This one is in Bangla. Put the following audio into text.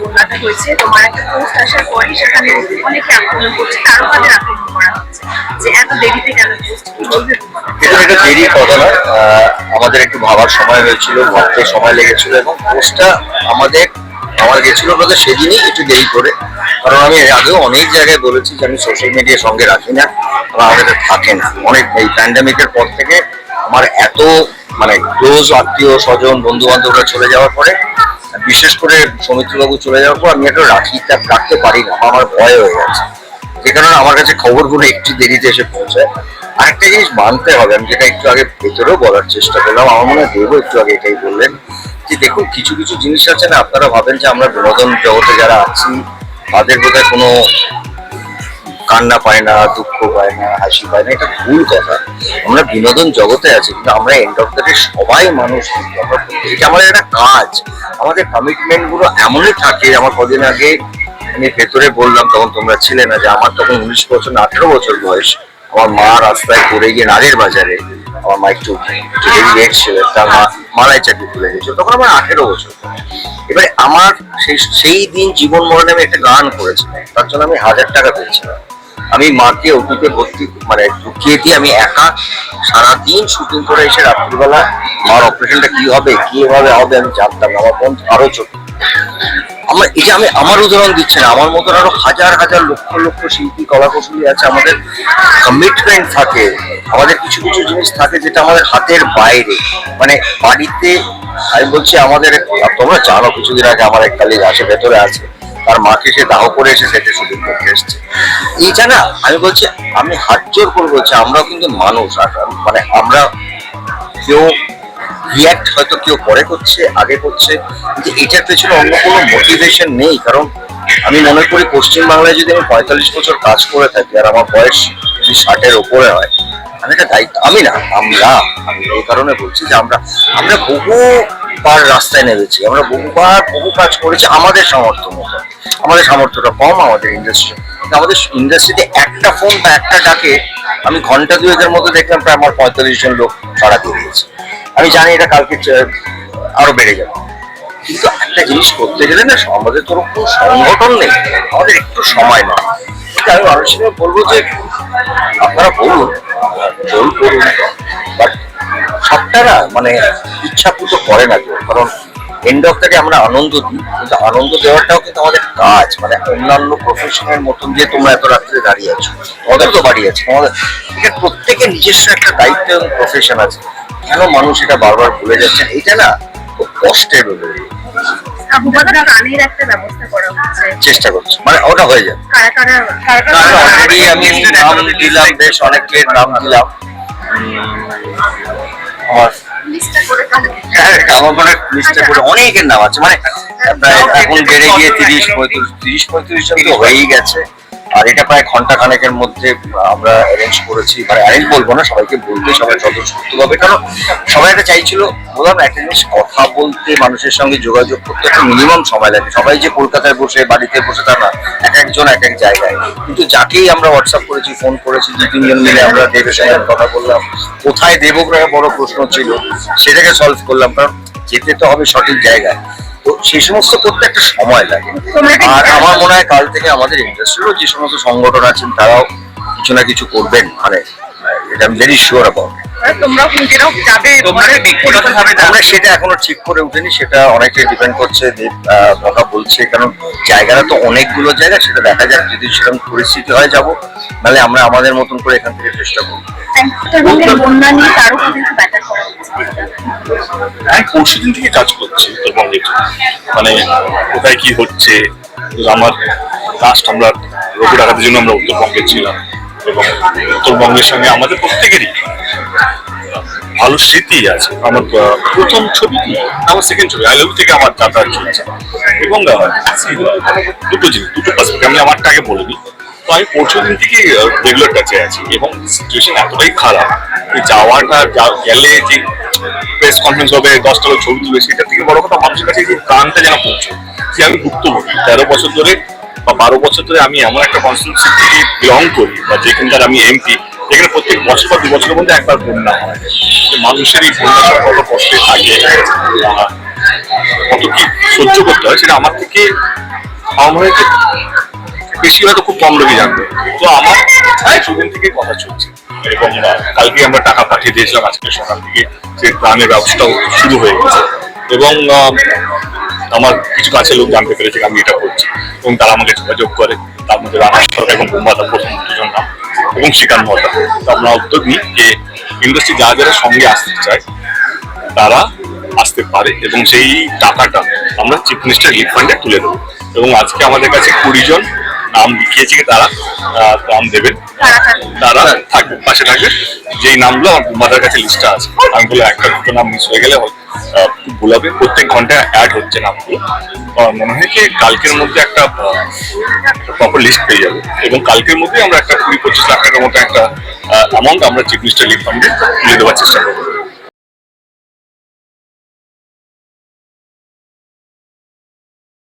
বন্যাটা হয়েছে। তোমার একটা পোস্ট আসার সেখানে অনেকে আক্রমণ করছে তাদের আক্রমণ করা হচ্ছে। যে এত দেরিতে কেন পোস্ট বলবে এটা দেরি কথা না আমাদের একটু ভাবার সময় হয়েছিল, ভাবতে সময় লেগেছিল এবং পোস্টটা আমাদের আমার গেছিল বলতে সেদিনই একটু দেরি করে। কারণ আমি আগেও অনেক জায়গায় বলেছি যে আমি সোশ্যাল মিডিয়ার সঙ্গে রাখি না বা কাছে থাকে না। অনেক এই প্যান্ডামিকের পর থেকে আমার এত মানে ক্লোজ আত্মীয় স্বজন বন্ধু বান্ধবরা চলে যাওয়ার পরে বিশেষ করে সৌমিত্রবাবু চলে যাওয়ার পর আমি একটা রাখি রাখতে পারি না, আমার ভয় হয়ে গেছে। যে কারণে আমার কাছে খবরগুলো একটু দেরিতে এসে পৌঁছায়। আরেকটা জিনিস মানতে হবে, আমি যেটা একটু আগে ভেতরেও বলার চেষ্টা করলাম, আমার মনে হয় দেবও একটু আগে এটাই বললেন যে দেখুন, কিছু কিছু জিনিস আছে না, আপনারা ভাবেন যে আমরা বিনোদন জগতে যারা আছি, তাদের বোধহয় কোনো কান্না পায় না, দুঃখ পায় না, হাসি পায় না, এটা ভুল কথা। আমরা বিনোদন জগতে আছি, কিন্তু আমরা এন্ড অফ দ্য সবাই মানুষ। এটা আমাদের একটা কাজ। আমাদের কমিটমেন্টগুলো এমনই থাকে আমার কদিন আগে আমি ভেতরে বললাম, তখন তোমরা ছিলে না, যে আমার তখন উনিশ বছর না, আঠেরো বছর বয়স। আমার মা রাস্তায় পড়ে গিয়ে নাগের বাজারে, আমার মা একটু রেট ছিল, তার মা মালাই চাকরি তুলে গেছিল, তখন আমার আঠেরো বছর এবারে আমার সেই সেই দিন জীবন মরণে আমি একটা গান করেছিলাম, তার জন্য আমি হাজার টাকা পেয়েছিলাম। আমি মাকে ওটিতে ভর্তি মানে ঢুকিয়ে দিয়ে আমি একা সারাদিন শুটিং করে এসে রাত্রিবেলা মার অপারেশনটা কি হবে, কীভাবে হবে আমি জানতাম আমার বোন আরও ছোট আমার, এই যে আমি, আমার উদাহরণ দিচ্ছি না, আমার মতন আরও হাজার হাজার লক্ষ লক্ষ শিল্পী কলা কৌশলী আছে, আমাদের কমিটমেন্ট থাকে, আমাদের কিছু কিছু জিনিস থাকে যেটা আমাদের হাতের বাইরে। মানে বাড়িতে, আমি বলছি আমাদের, তোমরা জানো কিছুদিন আগে আমার এক কালিগ আছে ভেতরে আছে, তার মাকে সে দাহ করে এসে সেটা শুটিং করতে এসছে। এইটা না, আমি বলছি, আমি হাত জোর করে বলছি, আমরাও কিন্তু মানুষ, আর মানে আমরা কেউ রিয়াক্ট হয়তো কেউ পরে করছে, আগে করছে, কিন্তু এটার পেছনে অন্য কোনো মোটিভেশন নেই, কারণ আমি মনে করি পশ্চিম বাংলায় যদি আমি পঁয়তাল্লিশ বছর কাজ করে থাকি, আর আমার বয়স যদি ষাটের ওপরে হয়, আমি একটা দায়িত্ব, আমি না, আমরা, আমি এই কারণে বলছি যে আমরা আমরা বহুবার রাস্তায় নেমেছি, আমরা বহুবার বহু কাজ করেছি আমাদের সামর্থ্য মতো, আমাদের সামর্থ্যটা কম, আমাদের ইন্ডাস্ট্রি আমাদের ইন্ডাস্ট্রিতে একটা ফোন বা একটা ডাকে আমি ঘণ্টা দুয়েকের মধ্যে দেখলাম প্রায় আমার পঁয়তাল্লিশ জন লোক সারা দিয়ে দিয়েছে। আমি জানি এটা কালকে আরও বেড়ে যাবে। কিন্তু একটা জিনিস করতে গেলে না আমাদের তো ওরকম সংগঠন নেই, আমাদের একটু সময় কিন্তু আমি মানুষের বলব যে আপনারা বলুন জোর করুন। বাট সবটা না মানে ইচ্ছাকৃত করে না কেউ। কারণ এন্ড অফ দ্য আমরা আনন্দ দিই, কিন্তু আনন্দ দেওয়াটাও কিন্তু আমাদের কাজ মানে অন্যান্য প্রফেশনের মতন যে তোমরা এত রাত্রে দাঁড়িয়ে আছো। তোমাদের তো বাড়ি আছে তোমাদের এটা প্রত্যেকের নিজস্ব একটা দায়িত্ব এবং প্রফেশন আছে। কেন মানুষ এটা বারবার ভুলে যাচ্ছে? এটা না খুব কষ্টের চেষ্টা করছি। মানে ওটা হয়ে যাবে। আমি নাম দিলাম বেশ অনেকের নাম দিলাম। আমার লিস্টটা করে হ্যাঁ, আমার মনে অনেকের নাম আছে। মানে প্রায় এখন বেড়ে গিয়ে তিরিশ পঁয়ত্রিশ তিরিশ পঁয়ত্রিশ জন তো হয়েই গেছে। আর এটা প্রায় ঘণ্টা খানেকের মধ্যে আমরা অ্যারেঞ্জ করেছি। মানে অ্যারেঞ্জ বলব না, সবাইকে বলতে সবাই স্বতঃস্ফূর্ত হবে। কারণ সবাই এটা চাইছিল, বললাম একটা জিনিস কথা বলতে, মানুষের সঙ্গে যোগাযোগ করতে একটা মিনিমাম সময় লাগে। সবাই যে কলকাতায় বসে, বাড়িতে বসে, তা না, এক একজন, এক এক জায়গায়। কিন্তু যাকেই আমরা হোয়াটসঅ্যাপ করেছি ফোন করেছি, দু তিনজন মিলে আমরা দেবের সঙ্গে কথা বললাম। কোথায় দেবো একটা বড় প্রশ্ন ছিল, সেটাকে সলভ করলাম। কারণ যেতে তো হবে সঠিক জায়গায়। তো সেই সমস্ত করতে একটা সময় লাগে। আর আমার মনে হয় কাল থেকে আমাদের ইন্ডাস্ট্রিরও যে সমস্ত সংগঠন আছেন তারাও কিছু না কিছু করবেন। মানে এটা আমি ভেরি শিওর অ্যাবাউট নিজেরাও যাবে ব্যক্তিগতভাবে। আমরা সেটা এখনও ঠিক করে উঠেনি সেটা অনেকটাই ডিপেন্ড করছে দেব আহ, কথা বলছে কারণ জায়গাটা তো অনেকগুলো জায়গা সেটা দেখা যাক যদি সেরকম পরিস্থিতি হয় যাব। নাহলে আমরা আমাদের মতন করে এখান থেকে চেষ্টা করব। বন্যা নিয়ে তারও কিন্তু ব্যাটার করা হচ্ছে পরশু দিন থেকে কাজ করছি উত্তরবঙ্গের মানে কোথায় কি হচ্ছে আমার লাস্ট আমরা রঘু ডাকাতের জন্য আমরা উত্তরবঙ্গে ছিলাম। এবং উত্তরবঙ্গের সঙ্গে আমাদের প্রত্যেকেরই ভালো স্মৃতি আছে। আমার প্রথম ছবি, আমার সেকেন্ড ছবি আই থেকে আমার যাতায়াত চলছে এবং দুটো জিনিস, দুটো পাসপোর্ট আমি আমারটাকে বলিনি তো আমি পরশু দিন থেকে রেগুলার টাচে আছি এবং সিচুয়েশন এতটাই খারাপ যাওয়াটা গেলে যে প্রেস কনফারেন্স হবে, দশটা ছবি তুলবে সেটা থেকে বড় কথা মানুষের কাছে যে প্রাণটা যেন পৌঁছে যে আমি ভুক্তভোগী তেরো বছর ধরে বা বারো বছর ধরে আমি এমন একটা কনস্টিটিউন্সি থেকে বিলং করি বা যেখানকার আমি এমপি যেখানে প্রত্যেক বছর বা দু বছরের মধ্যে একবার বন্যা হয়। তো মানুষের এই বন্যা কত কষ্টে থাকে কত কি সহ্য করতে হয় সেটা আমার থেকে আমার মনে বেশি হয়তো খুব কম লোকই জানবে। তো আমার কিছুদিন থেকে কথা চলছে। এবং কালকে আমরা টাকা পাঠিয়ে দিয়েছিলাম, আজকে সকাল থেকে যে প্রাণের ব্যবস্থাও শুরু হয়ে গেছে। এবং আমার কিছু কাছের লোক জানতে পেরেছে আমি এটা করছি। এবং তারা আমাকে যোগাযোগ করে। তার মধ্যে রানা সরকার এবং বোমাদা প্রথম দুজন নাম। এবং শ্রীকান্ত মহতা আমরা উদ্যোগ নিই যে ইন্ডাস্ট্রি যারা যারা সঙ্গে আসতে চায় তারা আসতে পারে এবং সেই টাকাটা আমরা চিফ মিনিস্টার রিলিফ ফান্ডে তুলে দেবো। এবং আজকে আমাদের কাছে কুড়ি জন নাম লিখিয়েছে তারা নাম দেবেন? তারা থাকবে পাশে থাকবে। যেই নামগুলো আমার বুমাদার কাছে লিস্টটা আছে আমি বলে একটা দুটো নাম মিস হয়ে গেলে হয়, ভুলাবে। প্রত্যেক ঘন্টায় অ্যাড হচ্ছে নামগুলো। আমার মনে হয় যে কালকের মধ্যে একটা প্রপার লিস্ট পেয়ে যাবে। এবং কালকের মধ্যে আমরা একটা কুড়ি পঁচিশ লাখ মতো একটা অ্যামাউন্ট আমরা চিফ মিনিস্টার রিলিফ ফান্ডে তুলে দেওয়ার চেষ্টা করব।